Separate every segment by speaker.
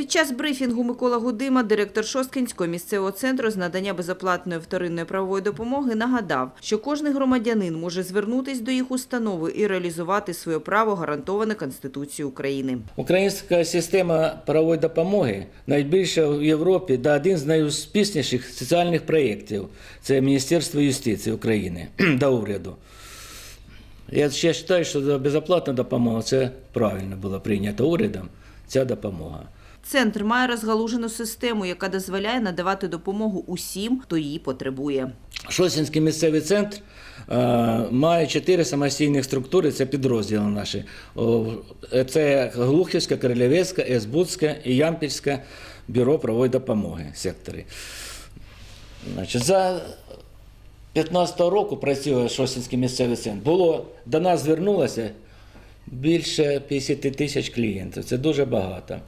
Speaker 1: Під час брифінгу Микола Гудима, директор Шосткинського місцевого центру з надання безоплатної вторинної правової допомоги, нагадав, що кожний громадянин може звернутись до їх установи і реалізувати своє право, гарантоване Конституцією України.
Speaker 2: Українська система правової допомоги найбільша в Європі та один з найуспішніших соціальних проєктів. Це Міністерство юстиції України та уряду. Я ще вважаю, що безоплатна допомога це правильно було прийнято урядом. Ця допомога.
Speaker 1: Центр має розгалужену систему, яка дозволяє надавати допомогу усім, хто її потребує.
Speaker 2: Шосінський місцевий центр е, має чотири самостійних структури, це підрозділи наші. Це Глухівська, Королевецька, Есбудська і Ямпільська бюро правової допомоги сектори. Значить, за 15 року працює Шосінський місцевий центр. Було до нас звернулося більше 50 тисяч клієнтів. Це дуже багато.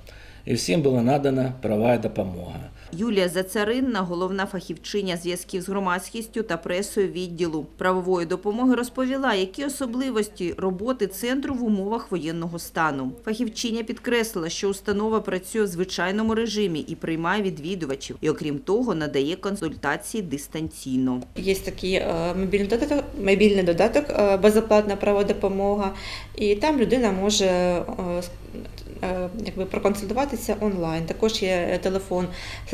Speaker 2: І всім була надана права допомога.
Speaker 1: Юлія Зацаринна, головна фахівчиня зв'язків з громадськістю та пресою відділу правової допомоги, розповіла, які особливості роботи центру в умовах воєнного стану. Фахівчиня підкреслила, що установа працює в звичайному режимі і приймає відвідувачів, і окрім того, надає консультації дистанційно.
Speaker 3: Є такий е, мобільний додаток, мобільний додаток е, безоплатна праводопомога, і там людина може е, якби проконсультуватися онлайн. Також є телефон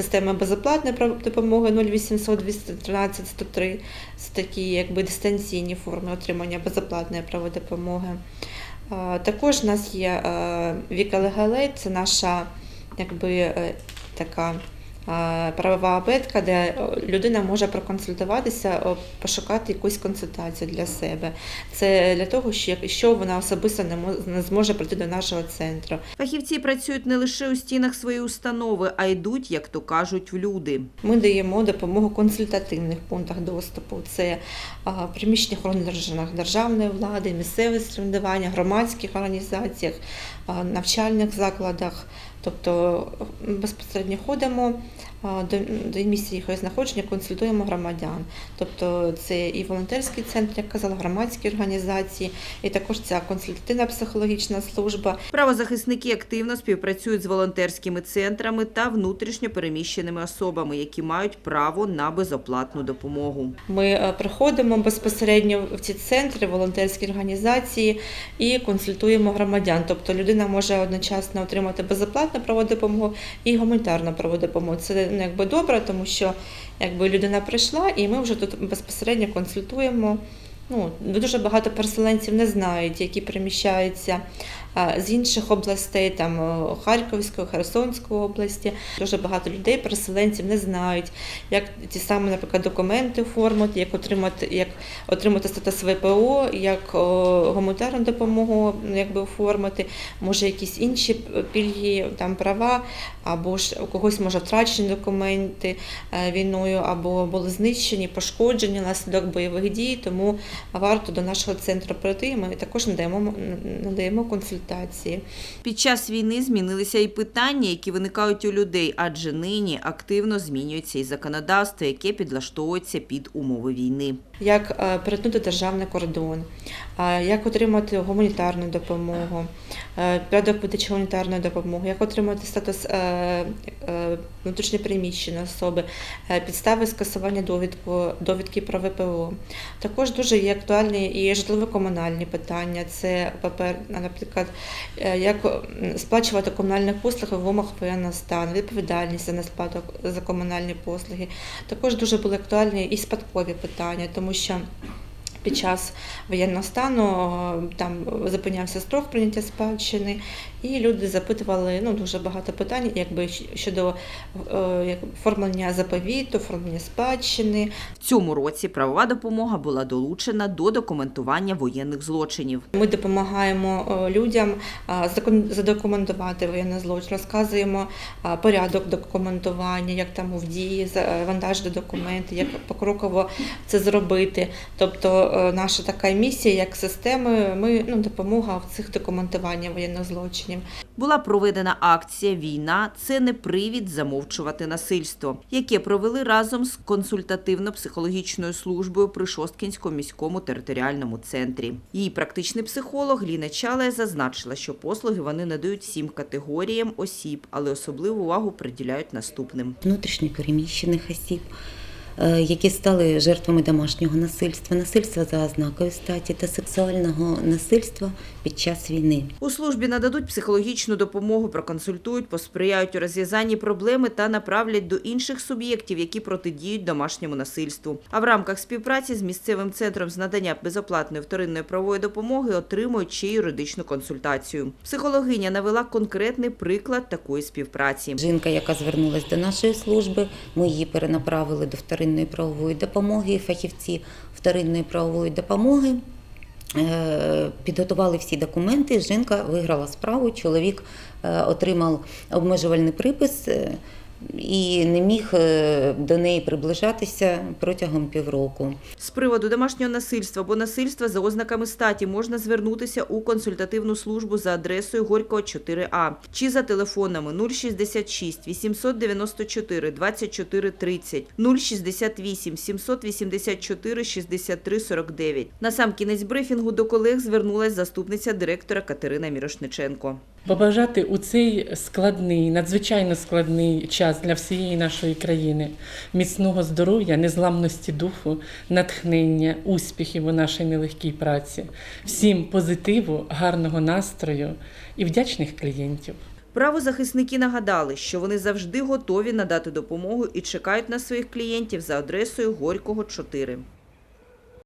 Speaker 3: системи безоплатної праводопомоги 0800 213 103. Це такі якби дистанційні форми отримання безоплатної праводопомоги. Також у нас є е, Віка Легалей, це наша якби е, така правова абетка, де е, людина може проконсультуватися, е, пошукати якусь консультацію для себе. Це для того, що вона особисто не зможе прийти до нашого центру.
Speaker 1: Фахівці працюють не лише у стінах своєї установи, а йдуть, як то кажуть, в люди.
Speaker 3: Ми даємо допомогу консультативних пунктах доступу. Це а, приміщення органах державної влади, місцеве самоврядування, громадських організаціях, навчальних закладах. Тобто безпосередньо ходимо до, до місця їх знаходження, консультуємо громадян. Тобто це і волонтерський центр, як казала, громадські організації, і також ця консультативна психологічна служба.
Speaker 1: Правозахисники активно співпрацюють з волонтерськими центрами та внутрішньо переміщеними особами, які мають право на безоплатну допомогу.
Speaker 3: Ми е, приходимо безпосередньо в ці центри, волонтерські організації і консультуємо громадян. Тобто людина може одночасно отримати безоплатну правову допомогу і гуманітарну правову допомогу. Це ну, якби добре, тому що якби людина прийшла, і ми вже тут безпосередньо консультуємо. Ну, дуже багато переселенців не знають, які переміщаються з інших областей, там Харківської, Херсонської області. Дуже багато людей, переселенців не знають, як ті самі, наприклад, документи оформити, як отримати, як отримати статус ВПО, як гуманітарну допомогу якби оформити, може якісь інші пільги, там права, або ж у когось може втрачені документи е, війною, або були знищені, пошкоджені внаслідок бойових дій. Тому варто до нашого центру прийти. Ми також надаємо, надаємо консультації.
Speaker 1: Під час війни змінилися і питання, які виникають у людей, адже нині активно змінюється і законодавство, яке підлаштовується під умови війни.
Speaker 3: як е, перетнути державний кордон, е, як отримати гуманітарну допомогу, е, порядок видачі гуманітарної допомоги, як отримати статус внутрішньопереміщеної особи, підстави скасування довідку, довідки про ВПО. Також дуже є актуальні і житлово-комунальні питання. Це, наприклад, е, як сплачувати комунальні послуги в умовах воєнного стану, відповідальність за несплату за комунальні послуги. Також дуже були актуальні і спадкові питання, тому що під час воєнного стану е, там зупинявся строк прийняття спадщини, і люди запитували ну, дуже багато питань, якби щодо е, як оформлення заповіту, оформлення спадщини,
Speaker 1: В цьому році правова допомога була долучена до документування воєнних злочинів.
Speaker 3: Ми допомагаємо е, людям задокументувати воєнний злочин, розказуємо порядок документування, як там в дії завантажити документи, як покроково це зробити. Тобто е, наша така місія, як системи, ми ну, допомога в цих документуванні воєнних злочинів.
Speaker 1: Була проведена акція Війна це не привід замовчувати насильство, яке провели разом з консультативно-психологічною службою при Шосткінському міському територіальному центрі. Її практичний психолог Ліна Чалая зазначила, що послуги вони надають всім категоріям осіб, але особливу увагу приділяють наступним.
Speaker 4: внутрішньо переміщених осіб, е, які стали жертвами домашнього насильства, насильства за ознакою статі та сексуального насильства під час війни.
Speaker 1: У службі нададуть психологічну допомогу, проконсультують, посприяють у розв'язанні проблеми та направлять до інших суб'єктів, які протидіють домашньому насильству. А в рамках співпраці з місцевим центром з надання безоплатної вторинної правової допомоги отримують ще юридичну консультацію. Психологиня навела конкретний приклад такої співпраці.
Speaker 4: Жінка, яка звернулася до нашої служби, ми її перенаправили до вторинної правової допомоги. Фахівці вторинної правової допомоги е, підготували всі документи. Жінка виграла справу. Чоловік е, отримав обмежувальний припис. І не міг е, до неї приближатися протягом півроку.
Speaker 1: З приводу домашнього насильства або насильства за ознаками статі можна звернутися у консультативну службу за адресою Горького 4А чи за телефонами 066 894 24 30, 068 784 63 49. На сам кінець брифінгу до колег звернулась заступниця директора Катерина Мірошниченко.
Speaker 5: Побажати у цей складний, надзвичайно складний час для всієї нашої країни міцного здоров'я, незламності духу, натхнення, успіхів у нашій нелегкій праці, всім позитиву, гарного настрою і вдячних клієнтів.
Speaker 1: Правозахисники нагадали, що вони завжди готові надати допомогу і чекають на своїх клієнтів за адресою Горького 4.